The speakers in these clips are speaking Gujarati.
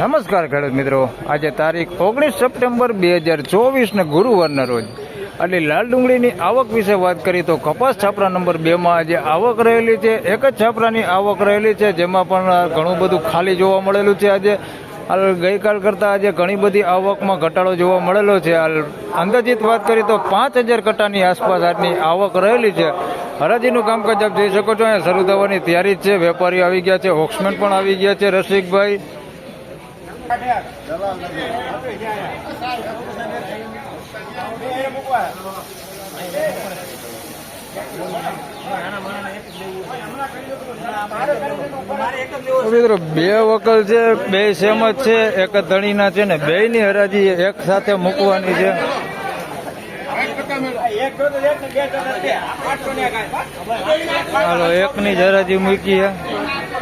નમસ્કાર ખેડૂત મિત્રો. આજે તારીખ ઓગણીસ સપ્ટેમ્બર બે હજાર ચોવીસને ગુરુવારના રોજ. એટલે લાલ ડુંગળીની આવક વિશે વાત કરીએ તો કપાસ છાપરા નંબર બેમાં આજે આવક રહેલી છે. એક જ છાપરાની આવક રહેલી છે, જેમાં પણ ઘણું બધું ખાલી જોવા મળેલું છે આજે. હાલ ગઈકાલ કરતાં આજે ઘણી બધી આવકમાં ઘટાડો જોવા મળેલો છે. હાલ અંદાજિત વાત કરીએ તો પાંચ હજાર કટાની આસપાસ આજની આવક રહેલી છે. હરાજીનું કામકાજ આપ જોઈ શકો છો. અહીંયા શરૂ થવાની તૈયારી જ છે. વેપારીઓ આવી ગયા છે. હોક્સમેન પણ આવી ગયા છે. રસિકભાઈ બે વકલ છે, બે સેમ જ છે, એક જ ધણીના છે ને બે ની હરાજી એક સાથે મૂકવાની છે. હાલો એક ની જ હરાજી મૂકી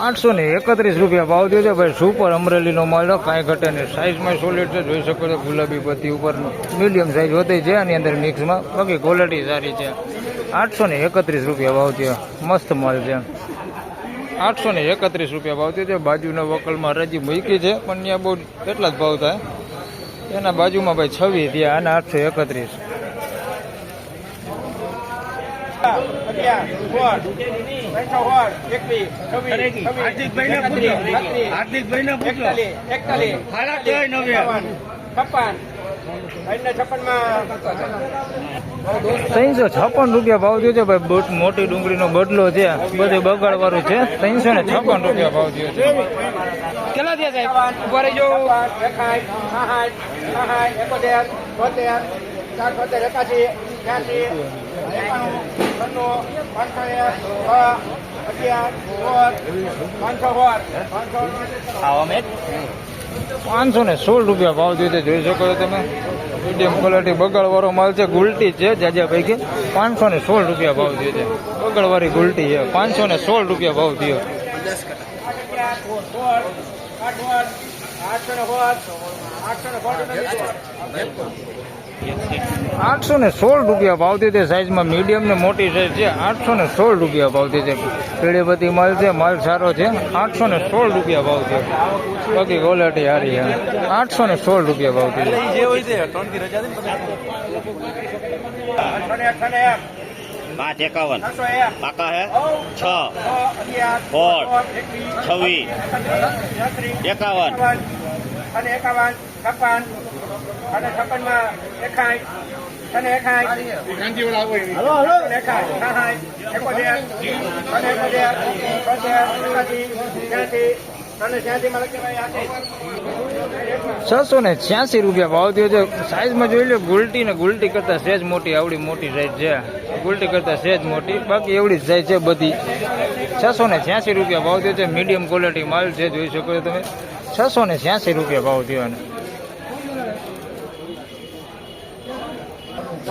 આઠસો ને એકત્રીસ રૂપિયા ભાવ થયો છે ભાઈ સુપર અમરેલીનો માલ કાંઈ ઘટે નહીં. સાઇઝમાં સોલિડ છે, જોઈ શકો છો ગુલાબી પત્તી ઉપર મીડિયમ સાઇઝ હોતી છે, આની અંદર મિક્સમાં બાકી ક્વોલિટી સારી છે. આઠસો ને એકત્રીસ રૂપિયા ભાવ થયો. મસ્ત માલ છે. આઠસો ને એકત્રીસ રૂપિયા ભાવ થયો છે. બાજુના વકલમાં રજી મૂકી છે, પણ ત્યાં બહુ એટલા જ ભાવ થાય. એના બાજુમાં ભાઈ છવ્વીસ થયા અને આઠસો એકત્રીસ. ત્રણસો છપ્પન રૂપિયા ભાવ થયો છે ભાઈ બોટ મોટી ડુંગળીનો બદલો છે બધું બગાડવાળું છે ત્રણસો ને છપ્પન રૂપિયા ભાવ થયો છે કેટલા થયા સાહેબ ઊભા રહેજો પાંચસો ને સોળ રૂપિયા ભાવ જોઈએ જોઈ શકો છો તમે. મીડિયમ ક્વોલિટી બગાડવાળો માલ છે, ગુલટી છે, જાજા પૈકી પાંચસો ને સોળ રૂપિયા ભાવ થયો છે બગાડવાળી ગુલટી છે. પાંચસો ને સોળ રૂપિયા ભાવ થયો. આઠસો ને સોળ રૂપિયા ભાવ છે સાઈઝમાં મીડિયમ ને મોટી સાઇઝ છે. આઠસો ને સોળ રૂપિયા ભાવ છે બધી માલ છે માલ સારો છે. આઠસો ને સોળ રૂપિયા ભાવ છે. બાકી ક્વોલિટી સારી છે. આઠસો ને સોળ રૂપિયા ભાવ થયો પાંચ એકાવન. પાકા હે? છ. સોળ છવ્વીસ. એકાવન. અને એકાવન છપ્પન. અને છપ્પનમાં એકાઠ અને એકાઠ એકાઠ સાઠ એકોતેર અને એકોતેર તોતેર એકાસી ત્યાંસી અને ત્યાંસી માં લખી છસો ને છ્યાસી રૂપિયા ભાવ થયો છે. સાઈઝમાં જોઈ લો ગુલટી ને ગુલટી કરતા સહેજ મોટી આવડી મોટી સાઈઝ છે. ગુલટી કરતા સહેજ મોટી. બાકી એવડી જ સાઈઝ છે બધી. છસો ને છ્યાસી રૂપિયા ભાવ થયો છે. મીડિયમ ક્વોલિટી માલ છે જોઈ શકો છો તમે. છસો ને છ્યાસી રૂપિયા ભાવ થયો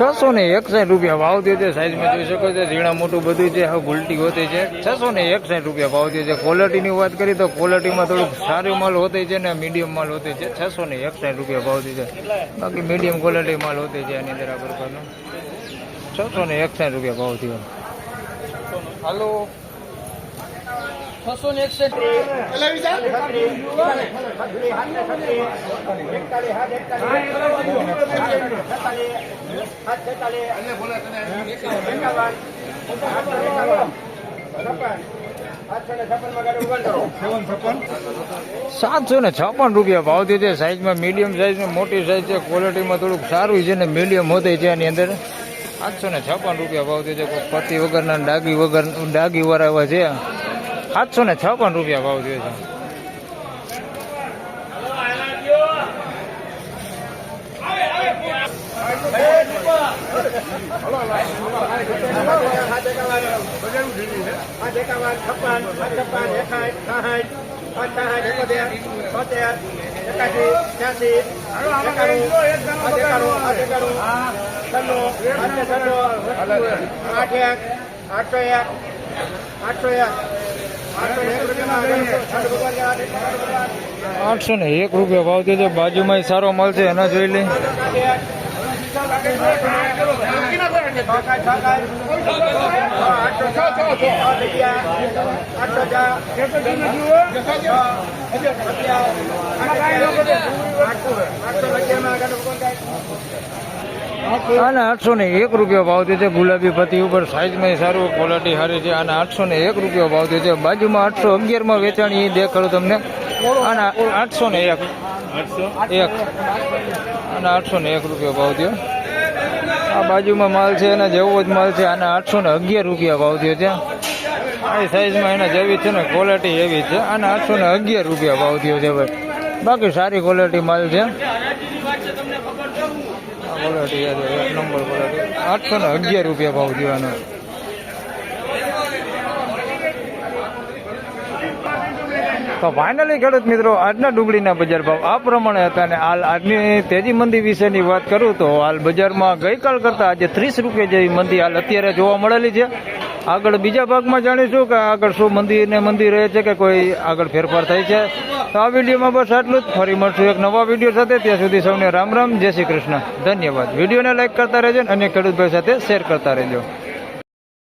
છસો ને એકસાઠ રૂપિયા ભાવ થયો છે. સાઈઝમાં જોઈ શકો છો, ઝીણા મોટું બધું છે, હવે ગુલટી હોતી છે. છસો ને એકસાઠ રૂપિયા ભાવ થયો છે. ક્વોલિટીની વાત કરીએ તો ક્વોલિટીમાં થોડુંક સારું માલ હોતી છે ને મીડિયમ માલ હોતી છે. છસો ને એકસાઠ રૂપિયા ભાવ થયો છે. બાકી મીડિયમ ક્વોલિટી માલ હોતી છે એની અંદર આ પ્રકારનો. છસો ને એકસાઠ રૂપિયા ભાવ થયો. હાલો છસો ને એકસાઠ. સાતસો ને છપ્પન રૂપિયા ભાવ થયો છે. સાઈઝમાં મીડિયમ સાઈઝ ને મોટી સાઈઝ છે. ક્વોલિટીમાં થોડુંક સારું છે ને મીડિયમ હોતી છે એની અંદર. સાતસો ને છપ્પન રૂપિયા ભાવ થયો છે. કોઈ પતિ વગરના ડાગી વગર ડાગી વરાવા છે. સાતસો ને છપ્પન રૂપિયા ભાવ થયો છે આઠસો એક આઠસો એક આઠસો આઠસો ને એક રૂપિયા ભાવ થયો છે. બાજુમાં સારો મળશે એના જોઈ લઈ. આને આઠસો ને એક રૂપિયા ભાવ થયો છે. ગુલાબી પતિ ઉપર સાઈઝમાં સારું ક્વોલિટી સારી છે. આને આઠસો ને એક રૂપિયા ભાવ થયો છે. બાજુમાં આઠસો અગિયારમાં વેચાણી એ દેખાડું તમને. આના આઠસો ને એક. એક. આના આઠસો ને એક રૂપિયા ભાવ થયો. આ બાજુમાં માલ છે એના જેવો જ માલ છે. આના આઠસો ને અગિયાર રૂપિયા ભાવ થયો છે. આ સાઈઝમાં એના જેવી છે ને ક્વોલિટી એવી છે. આના આઠસો ને અગિયાર રૂપિયા ભાવ થયો છે ભાઈ. બાકી સારી ક્વોલિટી માલ છે. ક્વોલિટી એક નંબર ક્વોલિટી આઠસો ને અગિયાર રૂપિયા ભાવ થયો તો ફાઇનલી ખેડૂત મિત્રો, આજના ડુંગળીના બજાર ભાવ આ પ્રમાણે હતા અને હાલ આજની તેજી મંદી વિશેની વાત કરું તો હાલ બજારમાં ગઈકાલ કરતાં આજે ત્રીસ રૂપિયા જેવી મંદી હાલ અત્યારે જોવા મળેલી છે. આગળ બીજા ભાગમાં જાણીશું કે આગળ શું મંદી ને મંદી રહે છે કે કોઈ આગળ ફેરફાર થાય છે. આ વિડીયોમાં બસ આટલું જ. ફરી મળશું એક નવા વીડિયો સાથે. ત્યાં સુધી સૌને રામ રામ. જય શ્રી કૃષ્ણ. ધન્યવાદ. વિડીયોને લાઇક કરતા રહેજો અને ખેડૂતભાઈ સાથે શેર કરતા રહેજો.